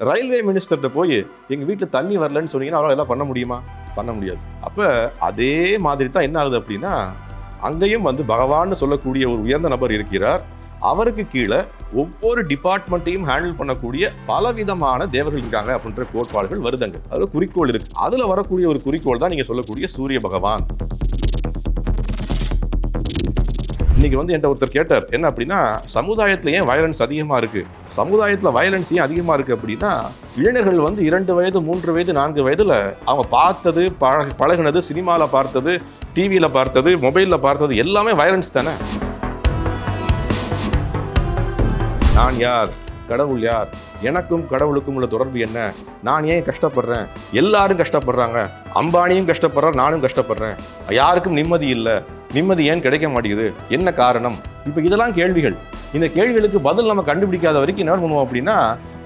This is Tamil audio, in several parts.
ரயில்வே மினிஸ்டர்கிட்ட போய் எங்கள் வீட்டில் தண்ணி வரலன்னு சொன்னீங்கன்னா அவரால் எல்லாம் பண்ண முடியுமா? பண்ண முடியாது. அப்போ அதே மாதிரி தான் என்ன ஆகுது அப்படின்னா அங்கேயும் வந்து பகவான்னு சொல்லக்கூடிய ஒரு உயர்ந்த நபர் இருக்கிறார். அவருக்கு கீழே ஒவ்வொரு டிபார்ட்மெண்ட்டையும் ஹேண்டில் பண்ணக்கூடிய பலவிதமான தேவர்கள் இருக்காங்க அப்படின்ற கோட்பாடுகள் வருதுங்க. அதில் குறிக்கோள் இருக்கு. அதில் வரக்கூடிய ஒரு குறிக்கோள் தான் நீங்கள் சொல்லக்கூடிய சூரிய பகவான். இன்னைக்கு வந்து என்கிட்ட ஒருத்தர் கேட்டார் என்ன அப்படின்னா சமுதாயத்தில் ஏன் வயலன்ஸ் அதிகமாக இருக்கு? சமுதாயத்தில் வயலன்ஸ் ஏன் அதிகமாக இருக்கு அப்படின்னா இளைஞர்கள் வந்து இரண்டு வயது மூன்று வயது நான்கு வயதில் அவங்க பார்த்தது பழக பழகுனது சினிமாவில் பார்த்தது டிவியில் பார்த்தது மொபைலில் பார்த்தது எல்லாமே வயலன்ஸ் தானே? நான் யார்? கடவுள் யார்? எனக்கும் கடவுளுக்கும் உள்ள தொடர்பு என்ன? நான் ஏன் கஷ்டப்படுறேன்? எல்லாரும் கஷ்டப்படுறாங்க. அம்பானியும் கஷ்டப்படுறார் நானும் கஷ்டப்படுறேன். யாருக்கும் நிம்மதி இல்லை. நிம்மதி ஏன் கிடைக்க மாட்டேங்குது? என்ன காரணம்? இப்போ இதெல்லாம் கேள்விகள். இந்த கேள்விகளுக்கு பதில் நம்ம கண்டுபிடிக்காத வரைக்கும் என்ன பண்ணுவோம் அப்படின்னா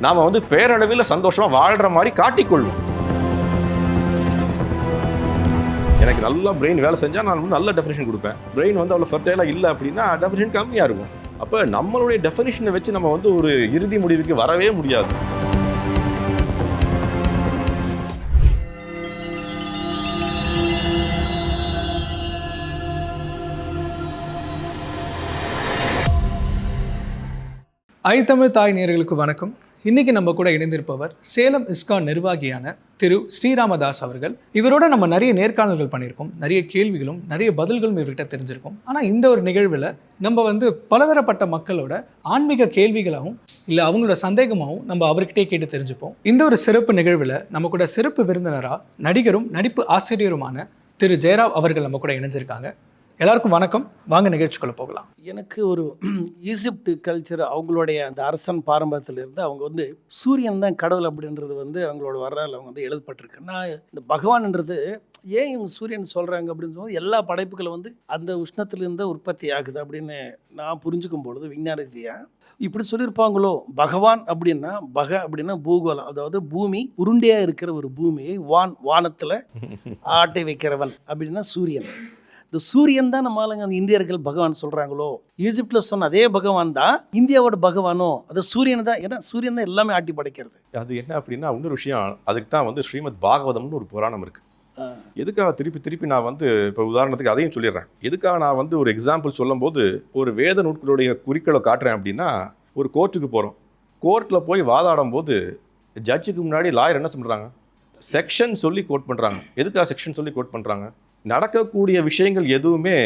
நாம் வந்து பேரளவில் சந்தோஷமாக வாழ்கிற மாதிரி காட்டிக்கொள்வோம். எனக்கு நல்லா பிரெயின் வேலை செஞ்சால் நான் வந்து நல்ல டெஃபினேஷன் கொடுப்பேன். பிரெயின் வந்து அவ்வளோ ஃபர்டைலாக இல்லை அப்படின்னா டெஃபினேஷன் கம்மியாக இருக்கும். அப்போ நம்மளுடைய டெஃபினேஷனை வச்சு நம்ம வந்து ஒரு இறுதி முடிவுக்கு வரவே முடியாது. ஐத்தமிழ் தாய் நேர்களுக்கு வணக்கம். இன்னைக்கு நம்ம கூட இணைந்திருப்பவர் சேலம் இஸ்கான் நிர்வாகியான திரு ஸ்ரீராமதாஸ் அவர்கள். இவரோட நம்ம நிறைய நேர்காணல்கள் பண்ணியிருக்கோம். நிறைய கேள்விகளும் நிறைய பதில்களும் இவர்கிட்ட தெரிஞ்சிருக்கோம். ஆனால் இந்த ஒரு நிகழ்வில் நம்ம வந்து பலதரப்பட்ட மக்களோட ஆன்மீக கேள்விகளாகவும் இல்லை அவங்களோட சந்தேகமாகவும் நம்ம அவர்கிட்டே கேட்டு தெரிஞ்சுப்போம். இந்த ஒரு சிறப்பு நிகழ்வில் நம்ம கூட சிறப்பு விருந்தினராக நடிகரும் நடிப்பு ஆசிரியருமான திரு ஜெயராவ் அவர்கள் நம்ம கூட இணைஞ்சிருக்காங்க. எல்லாருக்கும் வணக்கம். வாங்க நிகழ்ச்சிக்குள்ள போகலாம். எனக்கு ஒரு ஈஜிப்ட் கல்ச்சர் அவங்களுடைய அந்த அரசன் பாரம்பரியத்திலிருந்து அவங்க வந்து சூரியன் தான் கடவுள் அப்படின்றது வந்து அவங்களோட வரலாறு அவங்க வந்து எழுதப்பட்டிருக்கு. நான் இந்த பகவான்ன்றது ஏன் இவங்க சூரியன் சொல்கிறாங்க அப்படின்னு சொல்லும்போது எல்லா படைப்புகளும் வந்து அந்த உஷ்ணத்திலிருந்து உற்பத்தி ஆகுது அப்படின்னு நான் புரிஞ்சுக்கும் பொழுது விஞ்ஞான ரீதியாக இப்படி சொல்லியிருப்பாங்களோ? பகவான் அப்படின்னா பக அப்படின்னா பூகோளம். அதாவது பூமி உருண்டையாக இருக்கிற ஒரு பூமியை வான் வானத்தில் ஆட்டை வைக்கிறவன் அப்படின்னா சூரியன். இந்த சூரியன் தான் நம்ம ஆளுங்க அந்த இந்தியர்கள் பகவான் சொல்கிறாங்களோ ஈஜிப்டில் சொன்ன அதே பகவான் தான் இந்தியாவோட பகவானோ? அது சூரியன் தான் ஏன்னா சூரியன் தான் எல்லாமே ஆட்டி படைக்கிறது. அது என்ன அப்படின்னா இன்னொரு விஷயம் அதுக்கு தான் வந்து ஸ்ரீமத் பாகவதம்னு ஒரு புராணம் இருக்கு. எதுக்காக திருப்பி திருப்பி நான் வந்து இப்போ உதாரணத்துக்கு அதையும் சொல்லிடுறேன். எதுக்காக நான் வந்து ஒரு எக்ஸாம்பிள் சொல்லும்போது ஒரு வேத நூட்களுடைய குறிக்களை காட்டுறேன் அப்படின்னா ஒரு கோர்ட்டுக்கு போகிறோம் கோர்ட்டில் போய் வாதாடும் போது ஜட்ஜுக்கு முன்னாடி லாயர் என்ன சொல்கிறாங்க செக்ஷன் சொல்லி கோட் பண்ணுறாங்க எதுக்காக செக்ஷன் சொல்லி கோட் பண்ணுறாங்க நடக்கக்கூடிய விஷயங்கள் எதுவுமே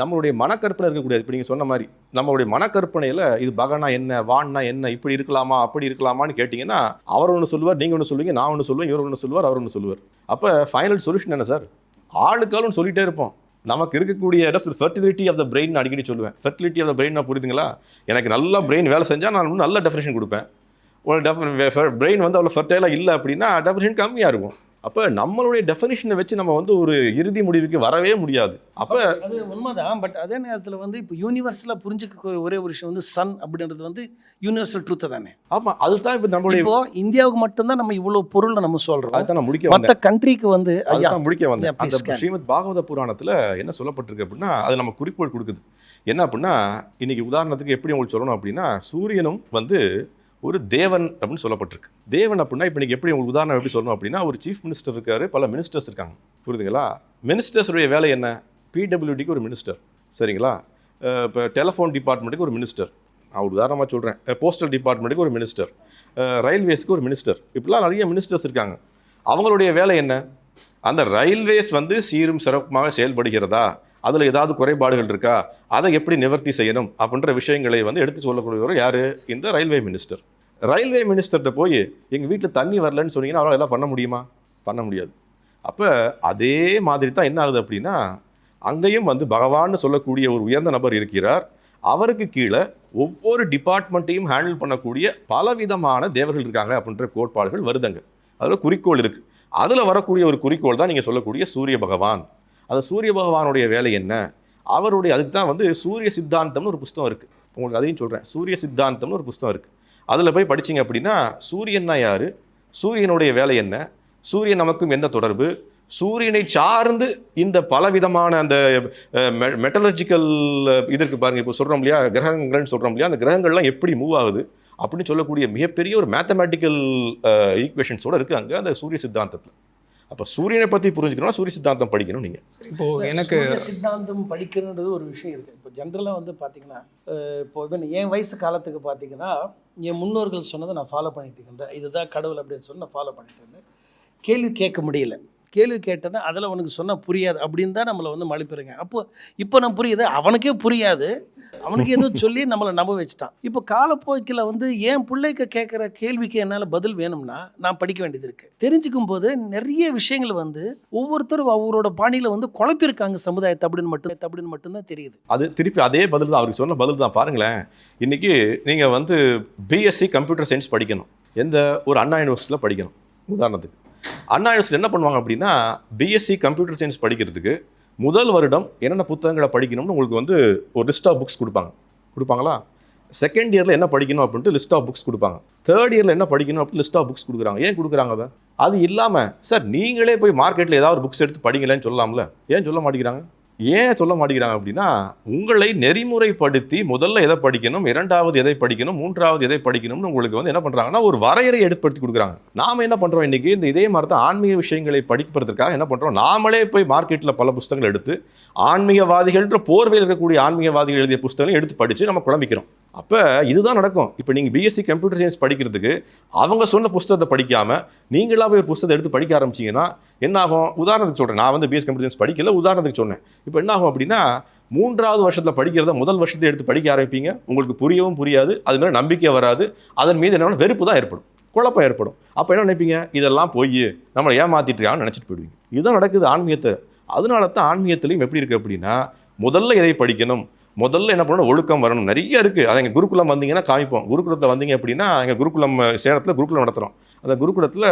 நம்மளுடைய மனக்கற்பனை இருக்கக்கூடியது இப்போ நீங்கள் சொன்ன மாதிரி நம்மளுடைய மனக்கற்பனையில் இது பகனா என்ன வான்னா என்ன இப்படி இருக்கலாமா அப்படி இருக்கலாமான்னு கேட்டிங்கன்னா அவர் ஒன்று சொல்லுவார் நீங்கள் ஒன்று சொல்லுவீங்க நான் ஒன்று சொல்லுவேன் இவர் ஒன்று சொல்லுவார் அவர் ஒன்று சொல்லுவார். அப்போ ஃபைனல் சொல்யூஷன் என்ன சார் ஆளுக்காலும் சொல்லிகிட்டே இருப்போம். நமக்கு இருக்கக்கூடிய இடம் ஃபெர்டிலிட்டி ஆஃப் த பிரெயின் அடிக்கடி சொல்லுவேன். ஃபெர்டிலிட்டி ஆஃப் த பிரெயின் நான் புரியுதுங்களா? எனக்கு நல்லா பிரெயின் வேலை செஞ்சால் நான் இன்னும் நல்ல டெஃபினேஷன் கொடுப்பேன். ஒரு பிரெயின் வந்து அவ்வளோ ஃபெர்டைலாக இல்லை அப்படின்னா டெஃபினேஷன் கம்மியாக இருக்கும். அப்போ நம்மளுடைய டெஃபினேஷனை வச்சு நம்ம வந்து ஒரு இறுதி முடிவுக்கு வரவே முடியாது. அப்போ அது உண்மைதான். பட் அதே நேரத்தில் வந்து இப்போ யூனிவர்ஸில் புரிஞ்சுக்க ஒரே ஒரு விஷயம் வந்து சன் அப்படின்றது வந்து யூனிவர்சல் ட்ரூத்தை தானே. ஆமாம் அதுதான் இப்போ நம்மளுடைய இப்போ இந்தியாவுக்கு மட்டும்தான் நம்ம இவ்வளோ பொருளை நம்ம சொல்கிறோம் அதுதான் நான் முடிக்க மற்ற கண்ட்ரிக்கு வந்து அதுதான் முடிக்க வந்தேன். அந்த. ஸ்ரீமத் பாகவத புராணத்தில் என்ன சொல்லப்பட்டிருக்கு அப்படின்னா அது நம்ம குறிக்கோள் கொடுக்குது. என்ன அப்படின்னா இன்னைக்கு உதாரணத்துக்கு எப்படி உங்களுக்கு சொல்லணும் அப்படின்னா சூரியனும் வந்து ஒரு தேவன் அப்படின்னு சொல்லப்பட்டிருக்கு. தேவன் அப்படின்னா இப்போ நீங்கள் எப்படி உங்களுக்கு உதாரணம் எப்படி சொல்லணும் அப்படின்னா ஒரு சீஃப் மினிஸ்டர் இருக்கார் பல மினிஸ்டர்ஸ் இருக்காங்க. புரியுதுங்களா? மினிஸ்டர்ஸுடைய வேலை என்ன? பிடபிள்யூடிக்கு ஒரு மினிஸ்டர் சரிங்களா? இப்போ டெலிஃபோன் டிபார்ட்மெண்ட்டுக்கு ஒரு மினிஸ்டர் நான் ஒரு உதாரணமாக சொல்கிறேன் போஸ்டல் டிபார்ட்மெண்ட்டுக்கு ஒரு மினிஸ்டர் ரயில்வேஸ்க்கு ஒரு மினிஸ்டர் இப்படிலாம் நிறைய மினிஸ்டர்ஸ் இருக்காங்க. அவங்களுடைய வேலை என்ன? அந்த ரயில்வேஸ் வந்து சீரும் சிறப்புமாக செயல்படுகிறதா? அதில் ஏதாவது குறைபாடுகள் இருக்கா? அதை எப்படி நிவர்த்தி செய்யணும்? அப்படின்ற விஷயங்களை வந்து எடுத்து சொல்லக்கூடியவர் யார்? இந்த ரயில்வே மினிஸ்டர் ரயில்வே மினிஸ்டர்கிட்ட போய் எங்கள் வீட்டில் தண்ணி வரலன்னு சொன்னீங்கன்னா அவரால் எல்லாம் பண்ண முடியுமா? பண்ண முடியாது. அப்போ அதே மாதிரி தான் என்ன ஆகுது அப்படின்னா அங்கேயும் வந்து பகவான்னு சொல்லக்கூடிய ஒரு உயர்ந்த நபர் இருக்கிறார். அவருக்கு கீழே ஒவ்வொரு டிபார்ட்மெண்ட்டையும் ஹேண்டில் பண்ணக்கூடிய பலவிதமான தேவர்கள் இருக்காங்க அப்படின்ற கோட்பாடுகள் வருதுங்க. அதில் குறிக்கோள் இருக்குது அதில் வரக்கூடிய ஒரு குறிக்கோள் தான் நீங்கள் சொல்லக்கூடிய சூரிய பகவான். அந்த சூரிய பகவானுடைய வேலை என்ன? அவருடைய அதுக்கு தான் வந்து சூரிய சித்தாந்தம்னு ஒரு புஸ்தகம் இருக்குது உங்களுக்கு அதையும் சொல்கிறேன் சூரிய சித்தாந்தம்னு ஒரு புஸ்தகம் இருக்குது அதில் போய் படிச்சீங்க அப்படின்னா சூரியன்னா யார்? சூரியனுடைய வேலை என்ன? சூரியன் நமக்கும் என்ன தொடர்பு? சூரியனை சார்ந்து இந்த பலவிதமான அந்த மெட்டலர்ஜிக்கல் இது இருக்குது பாருங்க இப்போ சொல்கிறோம் இல்லையா? கிரகங்கள்னு சொல்கிறோம் இல்லையா? அந்த கிரகங்கள்லாம் எப்படி மூவ் ஆகுது? அப்படின்னு சொல்லக்கூடிய மிகப்பெரிய ஒரு மேத்தமேட்டிக்கல் ஈக்குவேஷன்ஸோட இருக்குது அங்கே அந்த சூரிய சித்தாந்தத்தில். அப்போ சூரியனை பற்றி புரிஞ்சுக்கணும்னா சூரிய சித்தாந்தம் படிக்கணும் நீங்கள் இப்போ எனக்கு சித்தாந்தம் படிக்கிறன்றது ஒரு விஷயம் இருக்குது இப்போ ஜென்ரலாக வந்து பார்த்தீங்கன்னா இப்போ என் வயசு காலத்துக்கு பார்த்தீங்கன்னா என் முன்னோர்கள் சொன்னதை நான் ஃபாலோ பண்ணிட்டு இருந்தேன் இதுதான் கடவுள் அப்படின்னு சொல்லி நான் ஃபாலோ பண்ணிட்டு இருந்தேன். கேள்வி கேட்க முடியல. கேள்வி கேட்டேன்னா அதில் உனக்கு சொன்னால் புரியாது அப்படின்னு தான் நம்மளை வந்து மழுப்பிடுங்க அப்போ இப்போ நான் புரியுது. அவனுக்கே புரியாது. அவனுக்கு எதுவும் சொல்லி நம்மளை நம்ப வச்சுட்டான். இப்போ காலப்போக்கில் வந்து என் பிள்ளைக்கு கேட்குற கேள்விக்கு என்னால் பதில் வேணும்னா நான் படிக்க வேண்டியது இருக்குது தெரிஞ்சுக்கும் போது நிறைய விஷயங்கள் வந்து ஒவ்வொருத்தரும் அவரோட பாணியில் வந்து குழப்பியிருக்காங்க சமுதாயத்தை. அப்படின்னு மட்டும் அப்படின்னு மட்டும்தான் தெரியுது. அது திருப்பி அதே பதில் தான் அவருக்கு சொன்ன பதில் தான். பாருங்களேன். இன்றைக்கி நீங்கள் வந்து பிஎஸ்சி கம்ப்யூட்டர் சயின்ஸ் படிக்கணும். எந்த ஒரு அண்ணா யூனிவர்சிட்டியில் படிக்கணும். உதாரணத்துக்கு. அண்ணா யூனிவர்சிட்டி என்ன பண்ணுவாங்க அப்படின்னா பிஎஸ்சி கம்ப்யூட்டர் சயின்ஸ் படிக்கிறதுக்கு முதல் வருடம் என்னென்ன புத்தகங்களை படிக்கணும்னு உங்களுக்கு வந்து ஒரு லிஸ்ட் ஆஃப் புக்ஸ் கொடுப்பாங்க. கொடுப்பாங்களா? செகண்ட் இயரில் என்ன படிக்கணும் அப்படின்ட்டு லிஸ்ட் ஆஃப் புக்ஸ் கொடுப்பாங்க. தேர்ட் இயரில் என்ன படிக்கணும் அப்படின்னு லிஸ்ட் ஆஃப் புக்ஸ் கொடுக்குறாங்க. ஏன் கொடுக்குறாங்க அதை? அது இல்லாமல் சார் நீங்களே போய் மார்க்கெட்டில் ஏதாவது ஒரு புக்ஸ் எடுத்து படிங்களேன்னு சொல்லலாம்ல. ஏன் சொல்ல மாட்டேங்கிறாங்க? ஏன் சொல்ல மாட்டேங்கிறாங்க அப்படின்னா உங்களை நெறிமுறைப்படுத்தி முதல்ல எதை படிக்கணும் இரண்டாவது எதை படிக்கணும் மூன்றாவது எதை படிக்கணும்னு உங்களுக்கு வந்து என்ன பண்ணுறாங்கன்னா ஒரு வரையறை ஏற்படுத்தி கொடுக்குறாங்க. நாம என்ன பண்ணுறோம் இன்றைக்கி இந்த இதே மாதிரி தான் ஆன்மீக விஷயங்களை படிப்பதற்காக என்ன பண்ணுறோம் நாமளே போய் மார்க்கெட்டில் பல புஸ்தகங்கள் எடுத்து ஆன்மீகவாதிகள்ன்ற போர்வையில் இருக்கக்கூடிய ஆன்மீகவாதிகள் எழுதிய புஸ்தகங்களை எடுத்து படித்து நம்ம குழம்பிக்கிறோம். அப்போ இதுதான் நடக்கும். இப்போ நீங்கள் பிஎஸ்சி கம்ப்யூட்டர் சயின்ஸ் படிக்கிறதுக்கு அவங்க சொன்ன புஸ்தகத்தை படிக்காமல் நீங்களா போய் ஒரு புஸ்தகத்தை எடுத்து படிக்க ஆரம்பிச்சிங்கன்னா என்ன ஆகும்? உதாரணத்துக்கு சொல்கிறேன் நான் வந்து பிஎஸ்சி கம்ப்யூட்டர் சயின்ஸ் படிக்கல உதாரணத்துக்கு சொன்னேன். இப்போ என்ன ஆகும் அப்படின்னா மூன்றாவது வருஷத்தில் படிக்கிறத முதல் வருஷத்தை எடுத்து படிக்க ஆரம்பிப்பீங்க. உங்களுக்கு புரியவும் புரியாது. அது மேலே நம்பிக்கை வராது. அதன் மீது என்ன வெறுப்பு தான் ஏற்படும். குழப்பம் ஏற்படும். அப்போ என்ன நினைப்பீங்க? இதெல்லாம் போய் நம்மளை ஏமாற்றிட்டுருக்கான்னு நினச்சிட்டு போயிடுவீங்க. இதுதான் நடக்குது ஆன்மீகத்தை. அதனால தான் ஆன்மீகத்துலேயும் எப்படி இருக்குது அப்படின்னா முதல்ல எதை படிக்கணும்? முதல்ல என்ன பண்ணணும்? ஒழுக்கம் வரணும். நிறைய இருக்குது அது எங்கள் குருகுலம் வந்தீங்கன்னா காமிப்போம். குருகுலத்தை வந்தீங்க அப்படின்னா எங்கள் குருகுலம் சேலத்தில் குருகுலம் நடத்துகிறோம் அந்த குருகுலத்தில்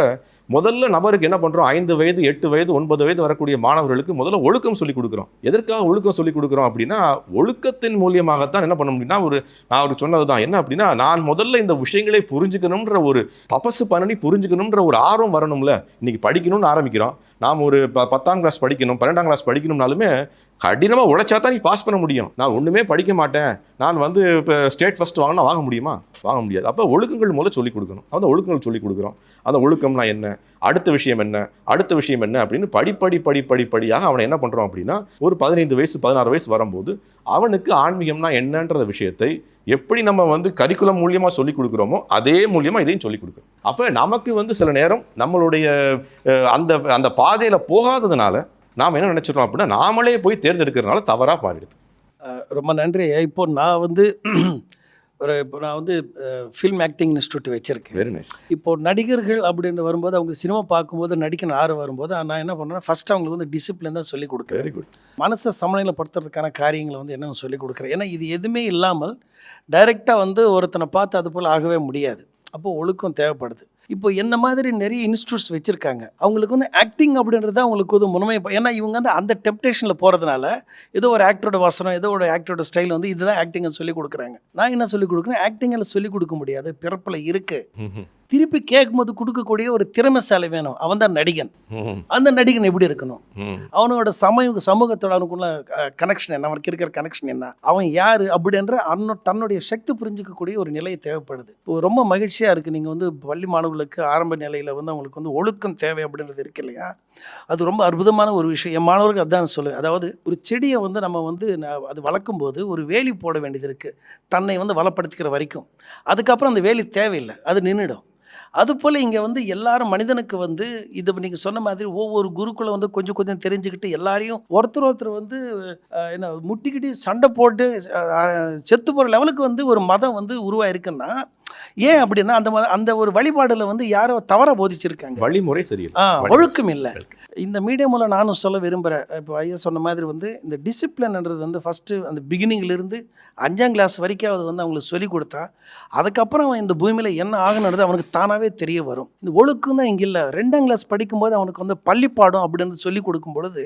முதல்ல நபருக்கு என்ன பண்ணுறோம் ஐந்து வயது எட்டு வயது ஒன்பது வயது வரக்கூடிய மாணவர்களுக்கு முதல்ல ஒழுக்கம் சொல்லிக் கொடுக்குறோம். எதற்காக ஒழுக்கம் சொல்லிக் கொடுக்குறோம் அப்படின்னா ஒழுக்கத்தின் மூலியமாகத்தான் என்ன பண்ண முடியும்னா ஒரு நான் அவருக்கு சொன்னது தான் என்ன அப்படின்னா நான் முதல்ல இந்த விஷயங்களை புரிஞ்சுக்கணுன்ற ஒரு தபசு பண்ணி புரிஞ்சுக்கணுன்ற ஒரு ஆர்வம் வரணும்ல. இன்னைக்கு படிக்கணும்னு ஆரம்பிக்கிறோம். நாம் ஒரு ப பத்தாம் கிளாஸ் படிக்கணும் பன்னெண்டாம் கிளாஸ் படிக்கணும்னாலுமே கடினமாக உழைச்சா தான் நீ பாஸ் பண்ண முடியும். நான் ஒன்றுமே படிக்க மாட்டேன். நான் வந்து இப்போ ஸ்டேட் ஃபஸ்ட் வாங்கினா வாங்க முடியுமா? வாங்க முடியாது. அப்போ ஒழுக்கங்கள் முதல்ல சொல்லிக் கொடுக்கணும். அந்த ஒழுக்கங்கள் சொல்லிக் கொடுக்குறோம். அந்த ஒழுக்கம்னா என்ன? அடுத்த விஷயம் என்ன? அடுத்த விஷயம் என்ன? அப்படின்னு படிப்படி படி படி படியாக அவனை என்ன பண்ணுறோம் அப்படின்னா ஒரு பதினைந்து வயசு பதினாறு வயசு வரும்போது அவனுக்கு ஆன்மீகம்னா என்னன்ற விஷயத்தை எப்படி நம்ம வந்து கரிக்குலம் மூலியமாக சொல்லிக் கொடுக்குறோமோ அதே மூலியமாக இதையும் சொல்லிக் கொடுக்குறோம். அப்போ நமக்கு வந்து சில நேரம் நம்மளுடைய அந்த அந்த பாதையில் போகாததுனால நாம் என்ன நினச்சிடறோம் அப்படின்னா நாமளே போய் தேர்ந்தெடுக்கிறதுனால தவறாக மாறிடுது ரொம்ப நன்றி. இப்போ நான் வந்து ஒரு இப்போ நான் வந்து ஃபில்ம் ஆக்டிங் இன்ஸ்டியூட் வச்சுருக்கேன். வெரி நைஸ் இப்போ நடிகர்கள் அப்படின்னு வரும்போது அவங்க சினிமா பார்க்கும்போது நடிக்கணும் ஆர்வம் வரும்போது நான் என்ன பண்ணுறேன் ஃபஸ்ட் அவங்களுக்கு வந்து டிசிப்ளின் தான் சொல்லிக் கொடுக்குறேன். வெரி குட் மனசை சமநிலைப்படுத்துறதுக்கான காரியங்களை வந்து என்ன சொல்லிக் கொடுக்குறேன். ஏன்னா இது எதுவுமே இல்லாமல் டைரெக்டாக வந்து ஒருத்தனை பார்த்து அது போல் ஆகவே முடியாது. அப்போ ஒழுக்கம் தேவைப்படுது. இப்போ என்ன மாதிரி நிறைய இன்ஸ்டியூட்ஸ் வச்சுருக்காங்க. அவங்களுக்கு வந்து ஆக்டிங் அப்படின்றது அவங்களுக்கு வந்து முழுமை ஏன்னா இவங்க வந்து அந்த டெம்டேஷனில் போகிறதுனால ஏதோ ஒரு ஆக்டரோட வசனம் ஏதோ ஒரு ஆக்டரோட ஸ்டைல் வந்து இதுதான் ஆக்டிங்கை சொல்லி கொடுக்குறாங்க. நான் என்ன சொல்லி கொடுக்குறேன்? ஆக்டிங்கில் சொல்லிக் கொடுக்க முடியாது. பிறப்பில் இருக்குது திருப்பி கேட்கும்போது கொடுக்கக்கூடிய ஒரு திறமைசாலி வேணும். அவன் தான் நடிகன். அந்த நடிகன் எப்படி இருக்கணும்? அவனோட சமய சமூகத்தோட அவனுக்குள்ள கனெக்ஷன் என்ன? அவனுக்கு இருக்கிற கனெக்ஷன் என்ன? அவன் யார்? அப்படின்ற அன்னோ தன்னுடைய சக்தி புரிஞ்சிக்கக்கூடிய ஒரு நிலை தேவைப்படுது. இப்போ ரொம்ப மகிழ்ச்சியாக இருக்குது நீங்கள் வந்து பள்ளி மாணவர்களுக்கு ஆரம்ப நிலையில் வந்து அவங்களுக்கு வந்து ஒழுக்கம் தேவை அப்படின்றது இருக்கு இல்லையா? அது ரொம்ப அற்புதமான ஒரு விஷயம். என் மாணவர்கள் அதான் சொல்லுவேன் அதாவது ஒரு செடியை வந்து நம்ம வந்து அது வளர்க்கும் போது ஒரு வேலி போட வேண்டியது இருக்குது தன்னை வந்து வளப்படுத்திக்கிற வரைக்கும். அதுக்கப்புறம் அந்த வேலி தேவையில்லை அது நின்றுடும் அதுபோல் இங்கே வந்து எல்லாரும் மனிதனுக்கு வந்து இது நீங்கள் சொன்ன மாதிரி ஒவ்வொரு குருக்குள்ள வந்து கொஞ்சம் கொஞ்சம் தெரிஞ்சுக்கிட்டு எல்லாரையும் ஒருத்தர் ஒருத்தர் வந்து என்ன முட்டிக்கிட்டு சண்டை போட்டு செத்து போகிற லெவலுக்கு வந்து ஒரு மதம் வந்து உருவாயிருக்குன்னா ஏன் அப்படின்னா அந்த அந்த ஒரு வழிபாடில் வந்து யாரோ தவற போதிச்சிருக்காங்க. வழிமுறை சரியில்லை. ஒழுக்கம் இல்லை. இந்த மீடியம் மூலம் நானும் சொல்ல விரும்புகிறேன் இப்போ ஐயா சொன்ன மாதிரி வந்து இந்த டிசிப்ளின்ன்றது வந்து ஃபஸ்ட்டு அந்த பிகினிங்லேருந்து அஞ்சாம் கிளாஸ் வரைக்கும் அது வந்து அவங்களுக்கு சொல்லிக் கொடுத்தா அதுக்கப்புறம் அவன் இந்த பூமியில் என்ன ஆகணுன்றது அவனுக்கு தானாகவே தெரிய வரும். இந்த ஒழுக்கம் தான் இங்கே இல்லை. ரெண்டாம் கிளாஸ் படிக்கும்போது அவனுக்கு வந்து பள்ளிப்பாடம் அப்படின்னு சொல்லி கொடுக்கும் பொழுது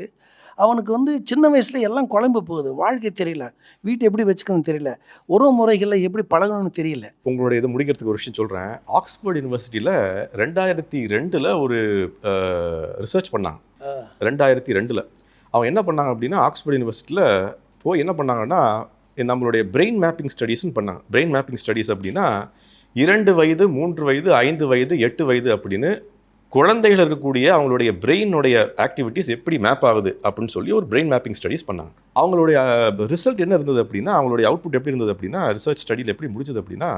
அவனுக்கு வந்து சின்ன வயசுல எல்லாம் குழம்பு போகுது. வாழ்க்கை தெரியல. வீட்டை எப்படி வச்சுக்கணும்னு தெரியல. உறவு முறைகளில் எப்படி பழகணும்னு தெரியல. உங்களுடைய இது முடிக்கிறதுக்கு ஒரு விஷயம் சொல்கிறேன் ஆக்ஸ்போர்ட் யூனிவர்சிட்டியில் ரெண்டாயிரத்தி ரெண்டில் ஒரு ரிசர்ச் பண்ணாங்க. ரெண்டாயிரத்தி ரெண்டில். அவங்க என்ன பண்ணாங்க அப்படின்னா ஆக்ஸ்போர்ட் யூனிவர்சிட்டியில் போய் என்ன பண்ணாங்கன்னா நம்மளுடைய பிரெயின் மேப்பிங் ஸ்டடீஸ்னு பண்ணாங்க. பிரெயின் மேப்பிங் ஸ்டடீஸ் அப்படின்னா இரண்டு வயது மூன்று வயது ஐந்து வயது எட்டு வயது அப்படின்னு குழந்தைகள் இருக்கக்கூடிய அவங்களுடைய பிரெயினுடைய ஆக்டிவிட்டிஸ் எப்படி மேப் ஆகுது அப்படின்னு சொல்லி ஒரு பிரெயின் மேப்பிங் ஸ்டடிஸ் பண்ணாங்க. அவங்களுடைய ரிசல்ட் என்ன இருந்தது அப்படின்னா அவங்களுடைய அவுட்புட் எப்படி இருந்தது அப்படின்னா ரிசர்ச் ஸ்டடியில் எப்படி முடிச்சது அப்படின்னா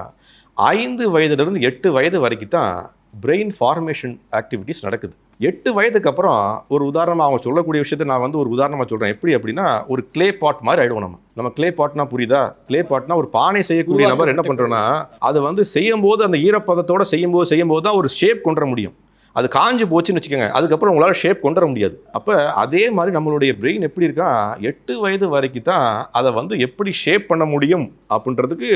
ஐந்து வயதுலேருந்து எட்டு வயது வரைக்கும் தான் பிரெயின் ஃபார்மேஷன் ஆக்டிவிட்டிஸ் நடக்குது. எட்டு வயதுக்கு அப்புறம் ஒரு உதாரணமாக அவங்க சொல்லக்கூடிய விஷயத்தை நான் வந்து ஒரு உதாரணமாக சொல்கிறேன் எப்படி அப்படின்னா ஒரு க்ளே பாட் மாதிரி ஆயிடுவோம் நம்ம. நம்ம க்ளே பாட்னா புரியுதா? க்ளே பாட்னா ஒரு பானை செய்யக்கூடிய நபர் என்ன பண்ணுறோன்னா அது வந்து செய்யும்போது அந்த ஈரப்பதத்தோட செய்யும்போது செய்யும்போது தான் ஒரு ஷேப் கொண்டு வர முடியும். அது காஞ்சு போச்சுன்னு வச்சுக்கோங்க. அதுக்கப்புறம் உங்களால் ஷேப் கொண்டு வர முடியாது. அப்போ அதே மாதிரி நம்மளுடைய பிரெயின் எப்படி இருக்கா? எட்டு வயது வரைக்கும் தான் அதை வந்து எப்படி ஷேப் பண்ண முடியும் அப்படின்றதுக்கு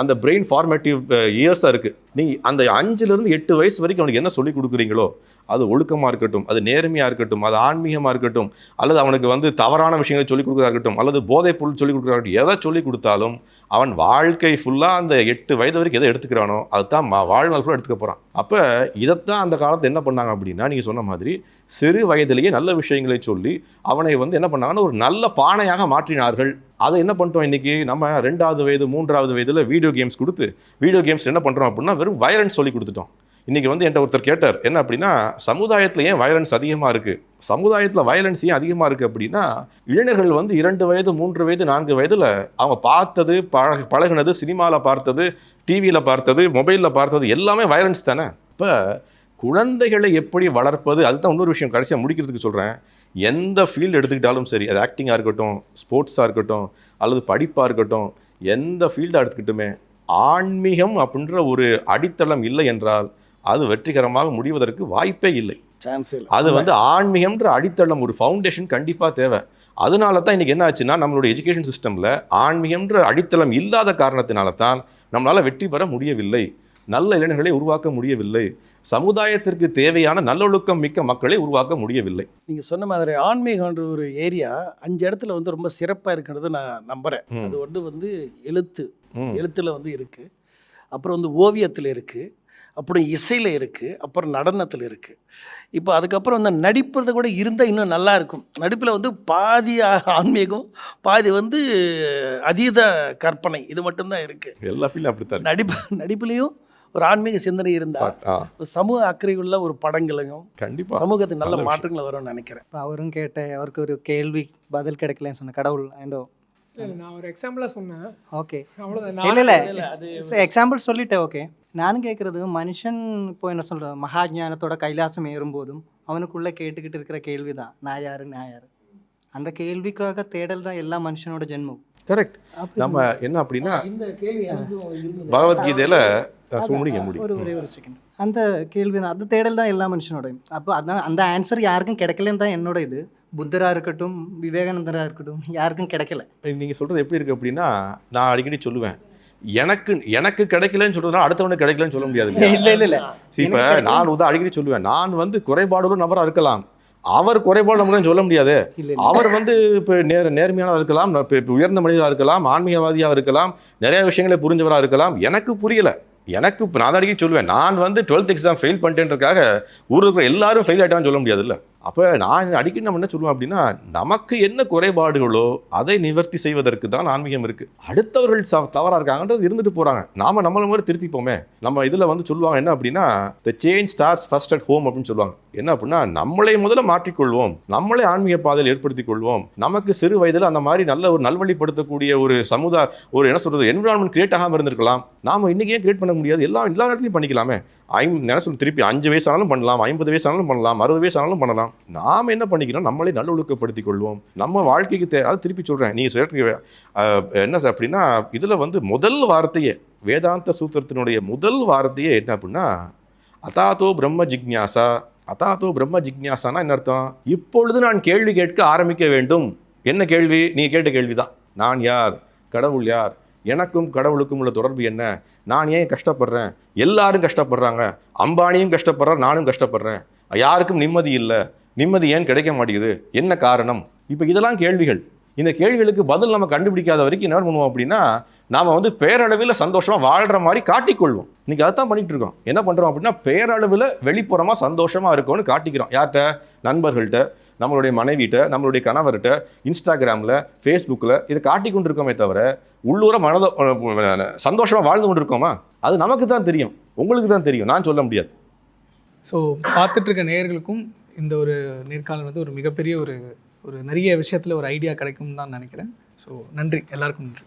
அந்த பிரெயின் ஃபார்மேட்டிவ் இயர்ஸாக இருக்குது நீ அந்த அஞ்சுலேருந்து எட்டு வயசு வரைக்கும் அவனுக்கு என்ன சொல்லி கொடுக்குறீங்களோ அது ஒழுக்கமாக இருக்கட்டும் அது நேர்மையாக இருக்கட்டும் அது ஆன்மீகமாக இருக்கட்டும் அல்லது அவனுக்கு வந்து தவறான விஷயங்களை சொல்லிக் கொடுக்குறதா இருக்கட்டும் அல்லது போதைப் பொருள் சொல்லிக் கொடுக்குறதா எதை சொல்லிக் கொடுத்தாலும் அவன் வாழ்க்கை ஃபுல்லாக அந்த எட்டு வயது வரைக்கும் எதை எடுத்துக்கிறானோ அதுதான் வாழ்நாள் ஃபுல்லாக எடுத்துக்க போகிறான் அப்போ இதைத்தான் அந்த காலத்தில் என்ன பண்ணாங்க அப்படின்னா நீங்கள் சொன்ன மாதிரி சிறு வயதிலேயே நல்ல விஷயங்களை சொல்லி அவனை வந்து என்ன பண்ணாங்கன்னா ஒரு நல்ல பானையாக மாற்றினார்கள். அதை என்ன பண்ணிட்டோம் இன்றைக்கி நம்ம ரெண்டாவது வயது மூன்றாவது வயதில் வீடியோ கேம்ஸ் கொடுத்து வீடியோ கேம்ஸ் என்ன பண்ணுறோம் அப்படின்னா வெறும் வயலன்ஸ் சொல்லி கொடுத்துட்டோம். இன்றைக்கி வந்து என்கிட்ட ஒருத்தர் கேட்டார் என்ன அப்படின்னா சமுதாயத்தில் ஏன் வயலன்ஸ் அதிகமாக இருக்குது சமுதாயத்தில் வயலன்ஸ் ஏன் அதிகமாக இருக்குது அப்படின்னா இளைஞர்கள் வந்து இரண்டு வயது மூன்று வயது நான்கு வயதில் அவங்க பார்த்தது பழக பழகுனது சினிமாவில் பார்த்தது டிவியில் பார்த்தது மொபைலில் பார்த்தது எல்லாமே வயலன்ஸ் தானே? இப்போ குழந்தைகளை எப்படி வளர்ப்பது? அதுதான் இன்னொரு விஷயம். கடைசியாக முடிக்கிறதுக்கு சொல்கிறேன் எந்த ஃபீல்டு எடுத்துக்கிட்டாலும் சரி அது ஆக்டிங்காக இருக்கட்டும் ஸ்போர்ட்ஸாக இருக்கட்டும் அல்லது படிப்பாக இருக்கட்டும் எந்த ஃபீல்டாக எடுத்துக்கிட்டுமே ஆன்மீகம் அப்படின்ற ஒரு அடித்தளம் இல்லை என்றால் அது வெற்றிகரமாக முடிவதற்கு வாய்ப்பே இல்லை. சான்ஸ் அது வந்து ஆன்மீகம்ன்ற அடித்தளம் ஒரு ஃபவுண்டேஷன் கண்டிப்பாக தேவை. அதனால தான் இன்றைக்கி என்ன ஆச்சுன்னா நம்மளுடைய எஜுகேஷன் சிஸ்டமில் ஆன்மீகம்ன்ற அடித்தளம் இல்லாத காரணத்தினால தான் நம்மளால் வெற்றி பெற முடியவில்லை. நல்ல இளைஞர்களை உருவாக்க முடியவில்லை. சமுதாயத்திற்கு தேவையான நல்லொழுக்கம் மிக்க மக்களை உருவாக்க முடியவில்லை. நீங்கள் சொன்ன மாதிரி ஆன்மீகன்ற ஒரு ஏரியா அஞ்சு இடத்துல வந்து ரொம்ப சிறப்பாக இருக்கிறது நான் நம்புகிறேன். அது வந்து வந்து எழுத்து. எழுத்தில் வந்து இருக்குது அப்புறம் வந்து ஓவியத்தில் இருக்குது அப்புறம் இசையில் இருக்குது அப்புறம் நடனத்தில் இருக்குது இப்போ அதுக்கப்புறம் வந்து நடிப்பது கூட இருந்தால் இன்னும் நல்லா இருக்கும். நடிப்பில் வந்து பாதி ஆன்மீகம் பாதி வந்து அதீத கற்பனை. இது மட்டும்தான் இருக்குது எல்லா ஃபீல்டும் அப்படித்தான் இருக்கு. நடிப்பு நடிப்புலேயும் ஒரு ஆன்மீக சிந்தனை இருந்தால் ஆ. ஒரு சமூக அக்கறையுள்ள ஒரு படங்களையும் கண்டிப்பாக சமூகத்துக்கு நல்ல. மாற்றங்கள் வரும்னு நினைக்கிறேன். அவரும் கேட்ட அவருக்கு ஒரு கேள்வி பதில் கிடைக்கலன்னு சொன்ன கடவுள் இல்ல, நான் ஒரு எக்ஸாம்பிளா சொன்னேன். ஓகே. அவ்வளவுதான். இல்லை இல்லை. இல்ல, அது எக்ஸாம்பிள் சொல்லிட்டேன் ஓகே. நானும் கேட்குறது மனுஷன் இப்போ என்ன சொல்கிறேன் மகாஜானத்தோட கைலாசம் ஏறும்போதும் அவனுக்குள்ளே கேட்டுக்கிட்டு இருக்கிற கேள்வி தான் நான் யாரு நான் யாரு? அந்த கேள்விக்காக தேடல் தான் எல்லா மனுஷனோட ஜென்மம். கரெக்ட் நம்ம என்ன அப்படின்னா இந்த கேள்வி. பகவத்கீதையில் முடியும் ஒரு ஒரே ஒரு செகண்ட் அந்த கேள்வி தான் அது தேடல் தான் எல்லா மனுஷனோடையும். அப்போ அதான் அந்த ஆன்சர் யாருக்கும் கிடைக்கலன்னு தான் என்னோட இது. புத்தராக இருக்கட்டும் விவேகானந்தராக இருக்கட்டும் யாருக்கும் கிடைக்கல. நீங்கள் சொல்கிறது எப்படி இருக்குது அப்படின்னா நான் அடிக்கடி சொல்லுவேன். எனக்கு எனக்கு கிடைக்கலன்னு சொல்றதுனால அடுத்தவனுக்கு கிடைக்கலன்னு சொல்ல முடியாது? இல்லை இல்லை இல்லை. இப்ப. நான் உதா அடிக்கடி சொல்லுவேன். நான் வந்து குறைபாடுள்ள நபரா இருக்கலாம். அவர் குறைபாடு நம்மளும் சொல்ல முடியாது. இல்லை அவர் வந்து இப்போ நேர் நேர்மையானவா இருக்கலாம் உயர்ந்த மனிதராக இருக்கலாம் ஆன்மீகவாதியாக இருக்கலாம் நிறைய விஷயங்களை புரிஞ்சவராக இருக்கலாம். எனக்கு புரியல. எனக்கு இப்ப நான் அடிக்கடி சொல்லுவேன் நான் வந்து டுவெல்த் எக்ஸாம் ஃபெயில் பண்ணிட்டேன்றதுக்காக ஊரில் இருக்கிற எல்லாரும் ஃபெயில் ஆகிட்டான்னு சொல்ல முடியாதுல்ல. அப்போ நான் அடிக்கடி நம்ம என்ன சொல்லுவேன் அப்படின்னா நமக்கு என்ன குறைபாடுகளோ அதை நிவர்த்தி செய்வதற்கு தான் ஆன்மீகம் இருக்குது அடுத்தவர்கள் தவறாக இருக்காங்கன்றது இருந்துட்டு போகிறாங்க நாம நம்மள மாதிரி திருத்திப்போமே. நம்ம இதில் வந்து சொல்லுவாங்க என்ன அப்படின்னா the change starts first at home அப்படின்னு சொல்லுவாங்க. என்ன அப்படின்னா நம்மளை முதல்ல மாற்றிக்கொள்வோம். நம்மளே ஆன்மீக பாதையில் ஏற்படுத்திக் கொள்வோம். நமக்கு சிறு வயதில் அந்த மாதிரி நல்ல ஒரு நல்வழிப்படுத்தக்கூடிய ஒரு சமுதாய ஒரு என்ன சொல்றது என்விரான்மெண்ட் கிரியேட் ஆகாமல் இருந்திருக்கலாம். நாம இன்னைக்கு ஏன் கிரியேட் பண்ண முடியாது? எல்லா எல்லா இடத்துலையும் பண்ணிக்கலாமே. ஐம் என்ன திருப்பி அஞ்சு வயசானாலும் பண்ணலாம் ஐம்பது வயசானாலும் பண்ணலாம் அறுபது வயசானாலும் பண்ணலாம். நாம் என்ன பண்ணிக்கிறோம் நம்மளே நல்லொழுக்கப்படுத்திக் கொள்வோம். நம்ம வாழ்க்கைக்கு தே அதை திருப்பி சொல்கிறேன் நீங்கள் சொல்ற என்ன சார் அப்படின்னா இதில் வந்து முதல் வார்த்தையே வேதாந்த சூத்திரத்தினுடைய முதல் வார்த்தையே என்ன அப்படின்னா அதாதோ பிரம்ம ஜிக்ஞாசா அதாதோ பிரம்ம ஜிக்ஞாசானா என்ன அர்த்தம்? இப்பொழுது நான் கேள்வி கேட்க ஆரம்பிக்க வேண்டும். என்ன கேள்வி? நீ கேட்ட கேள்வி தான் நான் யார்? கடவுள் யார்? எனக்கும் கடவுளுக்கும் உள்ள தொடர்பு என்ன? நான் ஏன் கஷ்டப்படுறேன்? எல்லாரும் கஷ்டப்படுறாங்க. அம்பானியும் கஷ்டப்படுறார் நானும் கஷ்டப்படுறேன். யாருக்கும் நிம்மதி இல்லை. நிம்மதி ஏன் கிடைக்க மாட்டேங்குது? என்ன காரணம்? இப்போ இதெல்லாம் கேள்விகள். இந்த கேள்விகளுக்கு பதில் நம்ம கண்டுபிடிக்காத வரைக்கும் என்ன பண்ணுவோம் அப்படின்னா நாம வந்து பேரளவில் சந்தோஷமா வாழ்ற மாதிரி காட்டிக்கொள்வோம். இன்னைக்கு அதைத்தான் பண்ணிட்டு இருக்கோம். என்ன பண்றோம் அப்படின்னா பேரளவில் வெளிப்புறமா சந்தோஷமா இருக்கோம்னு காட்டிக்கிறோம். யார்கிட்ட? நண்பர்கள்ட்ட நம்மளுடைய மனைவிட்ட நம்மளுடைய கணவர்கிட்ட இன்ஸ்டாகிராமில் ஃபேஸ்புக்கில் இதை காட்டி கொண்டு இருக்கோமே தவிர உள்ளூர மனத சந்தோஷமாக வாழ்ந்து கொண்டு இருக்கோமா அது நமக்கு தான் தெரியும். உங்களுக்கு தான் தெரியும். நான் சொல்ல முடியாது. ஸோ பார்த்துட்டு இருக்க நேயர்களுக்கும் இந்த ஒரு நேர்காணல் வந்து ஒரு மிகப்பெரிய ஒரு ஒரு நிறைய விஷயத்தில் ஒரு ஐடியா கிடைக்கும்னு தான் நினைக்கிறேன். ஸோ நன்றி. எல்லாருக்கும் நன்றி.